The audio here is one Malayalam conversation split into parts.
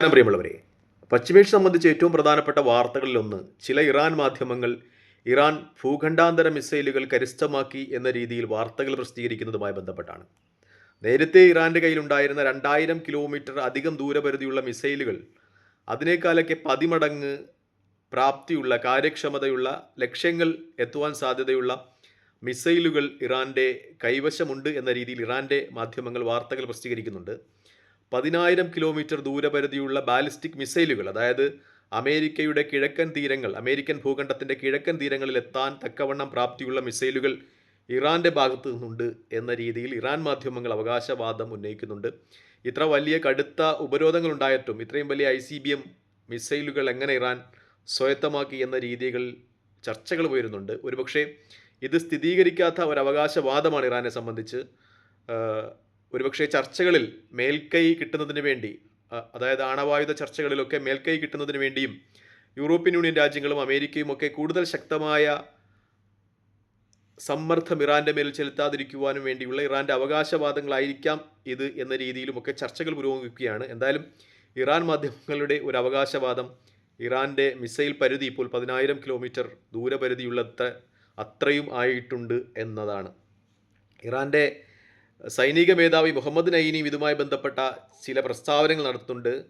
നമസ്കാരം പ്രിയമുള്ളവരെ. പശ്ചിമേഷ്യ സംബന്ധിച്ച് ഏറ്റവും പ്രധാനപ്പെട്ട വാർത്തകളിലൊന്ന് ചില ഇറാൻ മാധ്യമങ്ങൾ ഇറാൻ ഭൂഖണ്ഡാന്തര മിസൈലുകൾ കരസ്ഥമാക്കി എന്ന രീതിയിൽ വാർത്തകൾ പ്രസിദ്ധീകരിക്കുന്നതുമായി ബന്ധപ്പെട്ടാണ്. നേരത്തെ ഇറാന്റെ കയ്യിലുണ്ടായിരുന്ന രണ്ടായിരം കിലോമീറ്റർ അധികം ദൂരപരിധിയുള്ള മിസൈലുകൾ അതിനേക്കാളൊക്കെ പതിമടങ്ങ് പ്രാപ്തിയുള്ള കാര്യക്ഷമതയുള്ള ലക്ഷ്യങ്ങൾ എത്തുവാൻ സാധ്യതയുള്ള മിസൈലുകൾ ഇറാന്റെ കൈവശമുണ്ട് എന്ന രീതിയിൽ ഇറാന്റെ മാധ്യമങ്ങൾ വാർത്തകൾ പ്രസിദ്ധീകരിക്കുന്നുണ്ട്. പതിനായിരം കിലോമീറ്റർ ദൂരപരിധിയുള്ള ബാലിസ്റ്റിക് മിസൈലുകൾ അതായത് അമേരിക്കയുടെ കിഴക്കൻ തീരങ്ങൾ അമേരിക്കൻ ഭൂഖണ്ഡത്തിന്റെ കിഴക്കൻ തീരങ്ങളിൽ എത്താൻ തക്കവണ്ണം പ്രാപ്തിയുള്ള മിസൈലുകൾ ഇറാന്റെ ഭാഗത്ത് നിന്നുണ്ട് എന്ന രീതിയിൽ ഇറാൻ മാധ്യമങ്ങൾ അവകാശവാദം ഉന്നയിക്കുന്നുണ്ട്. ഇത്ര വലിയ കടുത്ത ഉപരോധങ്ങൾ ഉണ്ടായിട്ടും ഇത്രയും വലിയ ഐ സി ബി എം മിസൈലുകൾ എങ്ങനെ ഇറാൻ സ്വായത്തമാക്കി എന്ന രീതികൾ ചർച്ചകൾ ഉയരുന്നുണ്ട്. ഒരുപക്ഷേ ഇത് സ്ഥിരീകരിക്കാത്ത ഒരു ഇറാനെ സംബന്ധിച്ച്. ഒരുപക്ഷെ ചർച്ചകളിൽ മേൽക്കൈ കിട്ടുന്നതിന് വേണ്ടി അതായത് ആണവായുധ ചർച്ചകളിലൊക്കെ മേൽക്കൈ കിട്ടുന്നതിന് വേണ്ടിയും യൂറോപ്യൻ യൂണിയൻ രാജ്യങ്ങളും അമേരിക്കയും ഒക്കെ കൂടുതൽ ശക്തമായ സമ്മർദ്ദം ഇറാന്റെ മേൽ ചെലുത്താതിരിക്കുവാനും വേണ്ടിയുള്ള ഇറാന്റെ അവകാശവാദങ്ങളായിരിക്കാം ഇത് എന്ന രീതിയിലുമൊക്കെ ചർച്ചകൾ പുരോഗമിക്കുകയാണ്. എന്തായാലും ഇറാൻ മാധ്യമങ്ങളുടെ ഒരു അവകാശവാദം ഇറാന്റെ മിസൈൽ പരിധി ഇപ്പോൾ പതിനായിരം കിലോമീറ്റർ ദൂരപരിധിയുള്ളത്ര അത്രയും ആയിട്ടുണ്ട് എന്നതാണ്. ഇറാന്റെ സൈനിക മേധാവി മുഹമ്മദ് നൈനിയും ഇതുമായി ബന്ധപ്പെട്ട ചില പ്രസ്താവനകൾ നടത്തുന്നുണ്ട്.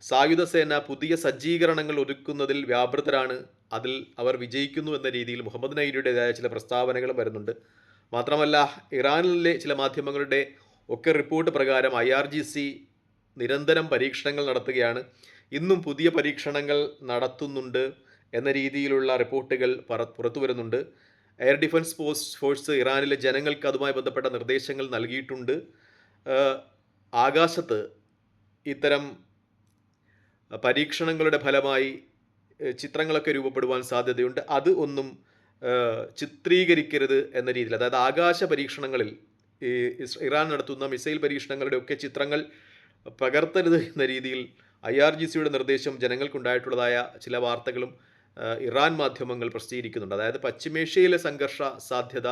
സായുധ സേന പുതിയ സജ്ജീകരണങ്ങൾ ഒരുക്കുന്നതിൽ വ്യാപൃതരാണ്. അതിൽ അവർ വിജയിക്കുന്നു എന്ന രീതിയിൽ മുഹമ്മദ് നൈനിയുടേതായ ചില പ്രസ്താവനകളും വരുന്നുണ്ട്. മാത്രമല്ല ഇറാനിലെ ചില മാധ്യമങ്ങളുടെ ഒക്കെ റിപ്പോർട്ട് പ്രകാരം ഐ ആർ ജി സി നിരന്തരം പരീക്ഷണങ്ങൾ നടത്തുകയാണ്. ഇന്നും പുതിയ പരീക്ഷണങ്ങൾ നടത്തുന്നുണ്ട് എന്ന രീതിയിലുള്ള റിപ്പോർട്ടുകൾ പറ- പുറത്തു വരുന്നുണ്ട് എയർ ഡിഫൻസ് ഫോഴ്സ് ഫോഴ്സ് ഇറാനിലെ ജനങ്ങൾക്ക് അതുമായി ബന്ധപ്പെട്ട നിർദ്ദേശങ്ങൾ നൽകിയിട്ടുണ്ട്. ആകാശത്ത് ഇത്തരം പരീക്ഷണങ്ങളുടെ ഫലമായി ചിത്രങ്ങളൊക്കെ രൂപപ്പെടുവാൻ സാധ്യതയുണ്ട്. അത് ഒന്നും ചിത്രീകരിക്കരുത് എന്ന രീതിയിൽ അതായത് ആകാശ പരീക്ഷണങ്ങളിൽ ഈ ഇറാൻ നടത്തുന്ന മിസൈൽ പരീക്ഷണങ്ങളുടെ ഒക്കെ ചിത്രങ്ങൾ പകർത്തരുത് എന്ന രീതിയിൽ ഐ ആർ ജി സിയുടെ നിർദ്ദേശം ജനങ്ങൾക്കുണ്ടായിട്ടുള്ളതായ ചില വാർത്തകളും ഇറാൻ മാധ്യമങ്ങൾ പ്രസിദ്ധീകരിക്കുന്നുണ്ട്. അതായത് പശ്ചിമേഷ്യയിലെ സംഘർഷ സാധ്യത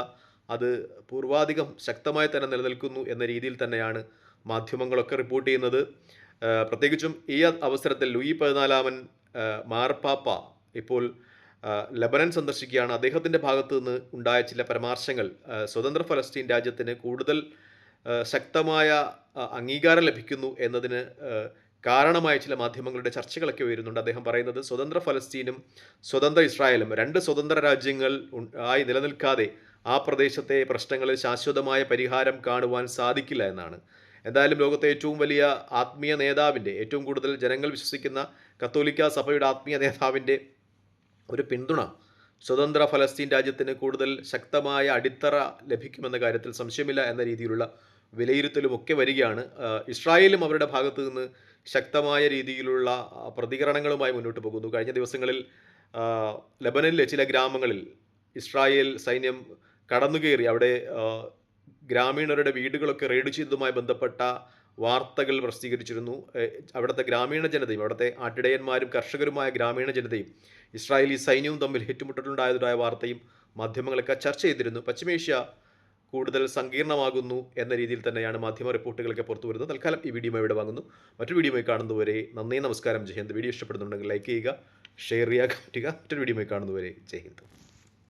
അത് പൂർവാധികം ശക്തമായി തന്നെ നിലനിൽക്കുന്നു എന്ന രീതിയിൽ തന്നെയാണ് മാധ്യമങ്ങളൊക്കെ റിപ്പോർട്ട് ചെയ്യുന്നത്. പ്രത്യേകിച്ചും ഈ അവസരത്തിൽ ലൂയി പതിനാലാമൻ മാർപ്പാപ്പ ഇപ്പോൾ ലബനൻ സന്ദർശിക്കുകയാണ്. അദ്ദേഹത്തിന്റെ ഭാഗത്തു നിന്ന് ഉണ്ടായ ചില പരാമർശങ്ങൾ സ്വതന്ത്ര ഫലസ്തീൻ രാജ്യത്തിന് കൂടുതൽ ശക്തമായ അംഗീകാരം ലഭിക്കുന്നു എന്നതിന് കാരണമായ ചില മാധ്യമങ്ങളുടെ ചർച്ചകളൊക്കെ വരുന്നുണ്ട് അദ്ദേഹം പറയുന്നത് സ്വതന്ത്ര ഫലസ്തീനും സ്വതന്ത്ര ഇസ്രായേലും രണ്ട് സ്വതന്ത്ര രാജ്യങ്ങൾ ആയി നിലനിൽക്കാതെ ആ പ്രദേശത്തെ പ്രശ്നങ്ങളിൽ ശാശ്വതമായ പരിഹാരം കാണുവാൻ സാധിക്കില്ല എന്നാണ്. എന്തായാലും ലോകത്തെ ഏറ്റവും വലിയ ആത്മീയ നേതാവിന്റെ ഏറ്റവും കൂടുതൽ ജനങ്ങൾ വിശ്വസിക്കുന്ന കത്തോലിക്ക സഭയുടെ ആത്മീയ നേതാവിന്റെ ഒരു പിന്തുണ സ്വതന്ത്ര ഫലസ്തീൻ രാജ്യത്തിന് കൂടുതൽ ശക്തമായ അടിത്തറ ലഭിക്കുമെന്ന കാര്യത്തിൽ സംശയമില്ല എന്ന രീതിയിലുള്ള വിലയിരുത്തലുമൊക്കെ വരികയാണ്. ഇസ്രായേലും അവരുടെ ഭാഗത്തു നിന്ന് ശക്തമായ രീതിയിലുള്ള പ്രതികരണങ്ങളുമായി മുന്നോട്ട് പോകുന്നു. കഴിഞ്ഞ ദിവസങ്ങളിൽ ലബനനിലെ ചില ഗ്രാമങ്ങളിൽ ഇസ്രായേൽ സൈന്യം കടന്നുകയറി അവിടെ ഗ്രാമീണരുടെ വീടുകളൊക്കെ റെയ്ഡ് ചെയ്തതുമായി ബന്ധപ്പെട്ട വാർത്തകൾ പ്രസിദ്ധീകരിച്ചിരുന്നു. അവിടുത്തെ ഗ്രാമീണ ജനതയും അവിടുത്തെ ആട്ടിടയന്മാരും കർഷകരുമായ ഗ്രാമീണ ജനതയും ഇസ്രായേലി സൈന്യവും തമ്മിൽ ഏറ്റുമുട്ടലുണ്ടായതായ വാർത്തയും മാധ്യമങ്ങളൊക്കെ ചർച്ച ചെയ്തിരുന്നു. പശ്ചിമേഷ്യ കൂടുതൽ സങ്കീർണമാകുന്നു എന്ന രീതിയിൽ തന്നെയാണ് മാധ്യമ റിപ്പോർട്ടുകളൊക്കെ പുറത്തു വരുന്നത്. തൽക്കാലം ഈ വീഡിയോ ഇവിടെ വാങ്ങുന്നു. മറ്റൊരു വീഡിയോ കാണുന്നതുവരെ നന്ദി നമസ്കാരം. ജയ് ഹിന്ദ്. വീഡിയോ ഇഷ്ടപ്പെടുന്നുണ്ടെങ്കിൽ ലൈക്ക് ചെയ്യുക ഷെയർ ചെയ്യുക കമന്റ് ചെയ്യുക. മറ്റൊരു വീഡിയോ കാണുന്നതുവരെ ജയ് ഹിന്ദ്.